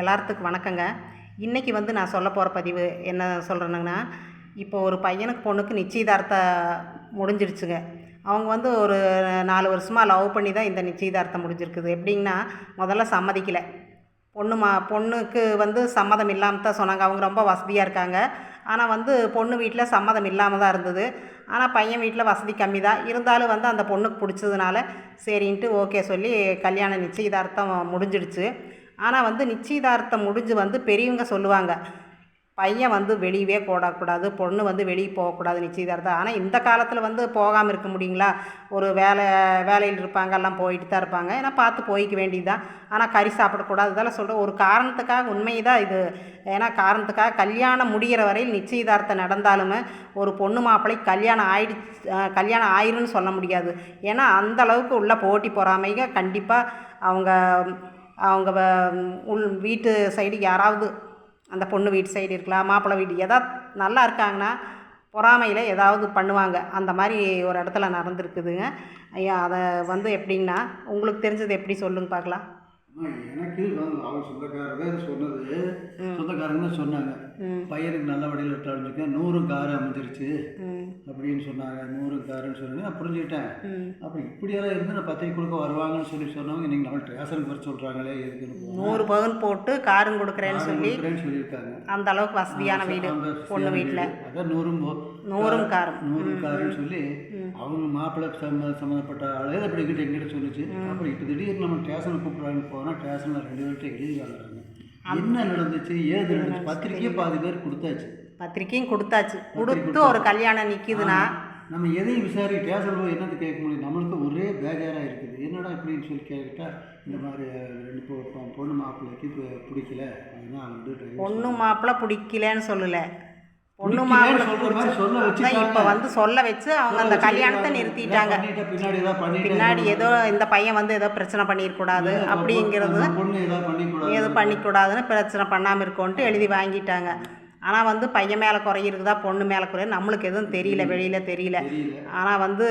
எல்லாத்துக்கும் வணக்கங்க. இன்றைக்கி வந்து நான் சொல்ல போகிற பதிவு என்ன சொல்கிறேனுங்கன்னா இப்போ ஒரு பையனுக்கு பொண்ணுக்கு நிச்சயதார்த்தம் முடிஞ்சிருச்சுங்க. அவங்க வந்து ஒரு நாலு வருஷமாக லவ் பண்ணி தான் இந்த நிச்சயதார்த்தம் முடிஞ்சிருக்குது. எப்படின்னா முதல்ல சம்மதிக்கலை. பொண்ணு மா பொண்ணுக்கு வந்து சம்மதம் இல்லாமல் தான் சொன்னாங்க. அவங்க ரொம்ப வசதியாக இருக்காங்க. ஆனால் வந்து பொண்ணு வீட்டில் சம்மதம் இல்லாமல் தான் இருந்தது. ஆனால் பையன் வீட்டில் வசதி கம்மி தான். இருந்தாலும் வந்து அந்த பொண்ணுக்கு பிடிச்சதுனால சரின்ட்டு ஓகே சொல்லி கல்யாண நிச்சயதார்த்தம் முடிஞ்சிடுச்சு. ஆனால் வந்து நிச்சயதார்த்தம் முடிஞ்சு வந்து பெரியவங்க சொல்லுவாங்க பையன் வந்து வெளியவே போடக்கூடாது பொண்ணு வந்து வெளியே போகக்கூடாது நிச்சயதார்த்தம். ஆனால் இந்த காலத்தில் வந்து போகாமல் இருக்க முடியுங்களா? ஒரு வேலை வேலையில் இருப்பாங்க எல்லாம் போயிட்டு தான் இருப்பாங்க. ஏன்னா பார்த்து போய்க்க வேண்டியது தான் ஆனால் கறி சாப்பிடக்கூடாது இதெல்லாம் சொல்கிறேன் ஒரு காரணத்துக்காக உண்மை தான் இது. ஏன்னா காரணத்துக்காக கல்யாணம் முடிகிற வரையில் நிச்சயதார்த்தம் நடந்தாலுமே ஒரு பொண்ணு மாப்பிள்ளை கல்யாணம் ஆயிடு கல்யாணம் ஆயிருன்னு சொல்ல முடியாது. ஏன்னா அந்த அளவுக்கு உள்ள போட்டி பொறாமைங்க. கண்டிப்பாக அவங்க அவங்க உள் வீட்டு சைடு யாராவது அந்த பொண்ணு வீட்டு சைடு இருக்கலாம் மாப்பிள்ளை வீடு ஏதாவது நல்லா இருக்காங்கன்னா பொறாமையில் ஏதாவது பண்ணுவாங்க. அந்த மாதிரி ஒரு இடத்துல நடந்திருக்குதுங்க. ஐயா அதை வந்து எப்படின்னா உங்களுக்கு தெரிஞ்சது எப்படி சொல்லுங்க பார்க்கலாம். எனக்கு சொந்தக்காரங்க சொன்னது. சொந்தக்காரங்க சொன்னாங்க. பையனுக்கு நல்ல வழியில் விட்டாளுங்க நூறு கார் அமைஞ்சிருச்சு. அப்படின்னு சொன்னாங்க. நூறு காருன்னு சொன்னாங்க நான் புரிஞ்சுக்கிட்டேன். ம். அப்போ இப்படியெல்லாம் இருந்து நான் பத்திரிக்கை கொடுக்க வருவாங்கன்னு சொல்லி சொன்னவங்க இன்னைக்கு நம்ம ஸ்டேஷனுக்கு வர சொல்கிறாங்களே போனோம். நூறு பவுன் போட்டு காரும் கொடுக்குறேன்னு காரு சொல்லி சொல்லியிருக்காங்க. அந்த அளவுக்கு வசதியான வீடு பொண்ணு வீட்டில் வீடு. அதான் நூறும் நூறும் காரும். நூறு காருன்னு சொல்லி அவங்க மாப்பிள்ளை சம்ம சம்மந்தப்பட்ட ஆளே அப்படி எங்கிட்ட எங்கிட்ட சொல்லுச்சு அப்புறம் இப்போ திடீர்னு நம்ம ஸ்டேஷனுக்கு கூப்பிட்றாங்க போனால் ஸ்டேஷனில் ரெண்டு பேர்கிட்ட எழுதி வாங்குறாங்க என்ன நடந்துச்சு ஏது நடந்துச்சு? பத்திரிக்கையே பாதி பேர் கொடுத்தாச்சு. பத்திரிக்கையும் கொடுத்தாச்சு. கொடுத்து ஒரு கல்யாணம் நிற்கிதுன்னா நம்ம எதையும் ஸ்டேஷன் போய் என்னது கேட்க முடியும்? நம்மளுக்கு ஒரே பேஜாராக இருக்குது. என்னடா இப்படின்னு சொல்லி கேட்டா இந்த மாதிரி ரெண்டு பொண்ணு மாப்பிள்ளைக்கு பிடிக்கல. அதனால் வந்து பொண்ணு மாப்பிள்ளை பிடிக்கலன்னு சொல்லலை. பொண்ணு மாப்பிள்ளை இப்போ வந்து சொல்ல வச்சு அவங்க அந்த கல்யாணத்தை நிறுத்திட்டாங்க. பின்னாடி ஏதோ இந்த பையன் வந்து ஏதோ பிரச்சனை பண்ணிடக்கூடாது அப்படிங்கிறது ஏதோ பண்ணிக்கூடாதுன்னு பிரச்சனை பண்ணாமல் இருக்கோன்ட்டு எழுதி வாங்கிட்டாங்க. ஆனால் வந்து பையன் மேலே குறை இருக்குதா பொண்ணு மேலே குறை நம்மளுக்கு எதுவும் தெரியல வெளியில் தெரியல. ஆனால் வந்து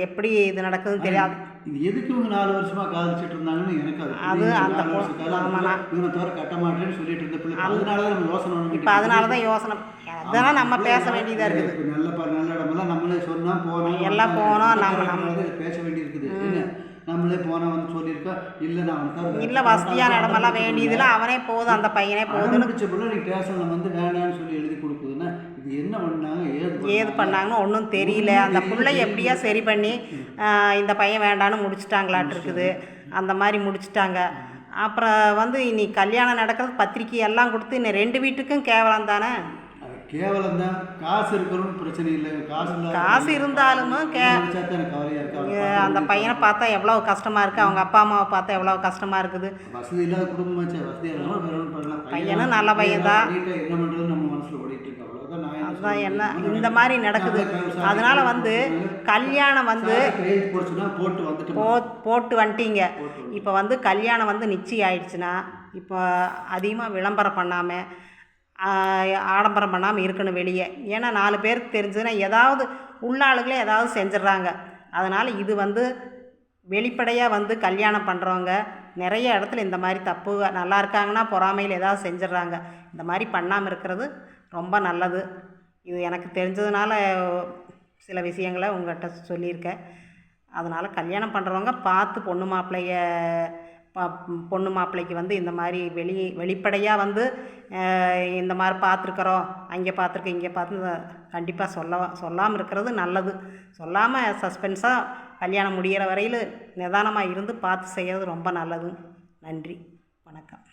எப்படி இது நடக்குதுன்னு தெரியாது. இது எதுக்கு இவங்க நாலு வருஷமா காதலிச்சிட்டு இருந்தாங்கன்னு எனக்கு அது. அந்த. இவனை தவிர கட்ட மாட்டேன்னு சொல்லிட்டு இருந்த பிள்ளை. அதனால தான் நம்ம யோசனை இப்போ அதனால தான் யோசனை. அதெல்லாம் நம்ம பேச வேண்டியதாக இருக்குது. நல்ல நல்ல இடமெல்லாம் நம்மளே சொன்னா போனோம் எல்லாம் போனோம், நம்ம- நம்ம பேச வேண்டியிருக்குது. நம்மளே போனா வந்து சொல்லியிருக்கோம் இல்லை நான் இல்லை வசதியான இடமெல்லாம் வேண்டியதில்ல அவனே போதும் அந்த பையனே போதும்னு பிடிச்ச பிள்ளை நீ ஸ்டேஷனில் வந்து வேணான்னு சொல்லி எழுதி கொடுக்குதுன்னா இது என்ன பண்ணாங்க ஏது ஏது பண்ணாங்கன்னு ஒன்றும் தெரியல. அந்த பிள்ளை எப்படியா சரி பண்ணி இந்த பையன் வேண்டான்னு முடிச்சிட்டாங்களாட்டு இருக்குது. அந்த மாதிரி முடிச்சிட்டாங்க. அப்புறம் வந்து இனி கல்யாணம் நடக்கிறது பத்திரிக்கை எல்லாம் கொடுத்து இன்னும் ரெண்டு வீட்டுக்கும் கேவலம் தானே? கேவலம் தான் காசு இருக்கிறவங்க பிரச்சனை இல்லை. காசு காசு இருந்தாலும் தான் இருக்கு? அந்த பையனை பார்த்தா எவ்வளோ கஷ்டமாக இருக்குது அவங்க அப்பா அம்மாவை பார்த்தா எவ்வளோ கஷ்டமாக இருக்குது? வசதி இல்லாத குடும்பமாச்சே வசதி பண்ணலாம் பையனும் நல்ல பையன்தான். பண்ணிட்டா என்ன பண்ணுறது நம்ம மனசில் ஓடிட்டு இருக்கு. அதுதான் என்ன? இந்த மாதிரி நடக்குது. அதனால வந்து கல்யாணம் வந்து போட்டு வந்துட்டீங்க. இப்போ வந்து கல்யாணம் வந்து நிச்சயம் ஆயிடுச்சுன்னா இப்போ அதிகமாக விளம்பரம் பண்ணாமல் ஆடம்பரம் பண்ணாமல் இருக்கணும் வெளியே. ஏன்னா நாலு பேருக்கு தெரிஞ்சதுன்னா ஏதாவது உள்ளாளுகளே ஏதாவது செஞ்சிடறாங்க. அதனால் இது வந்து வெளிப்படையாக வந்து கல்யாணம் பண்ணுறவங்க நிறைய இடத்துல இந்த மாதிரி தப்பு நல்லா இருக்காங்கன்னா பொறாமையில் ஏதாவது செஞ்சிடறாங்க. இந்த மாதிரி பண்ணாமல் இருக்கிறது ரொம்ப நல்லது. இது எனக்கு தெரிஞ்சதுனால சில விஷயங்களை உங்கள்கிட்ட சொல்லியிருக்கேன். அதனால் கல்யாணம் பண்ணுறவங்க பார்த்து பொண்ணு மாப்பிள்ளைய பொண்ணு மாப்பிள்ளைக்கு வந்து இந்த மாதிரி வெளி வெளிப்படையாக வந்து இந்த மாதிரி பார்த்துருக்குறோம் அங்கே பார்த்துருக்கோம் இங்கே பார்த்து கண்டிப்பாக சொல்ல சொல்லாமல் இருக்கிறது நல்லது. சொல்லாமல் சஸ்பென்ஸாக கல்யாணம் முடிகிற வரையில் நிதானமாக இருந்து பார்த்து செய்கிறது ரொம்ப நல்லது. நன்றி. வணக்கம்.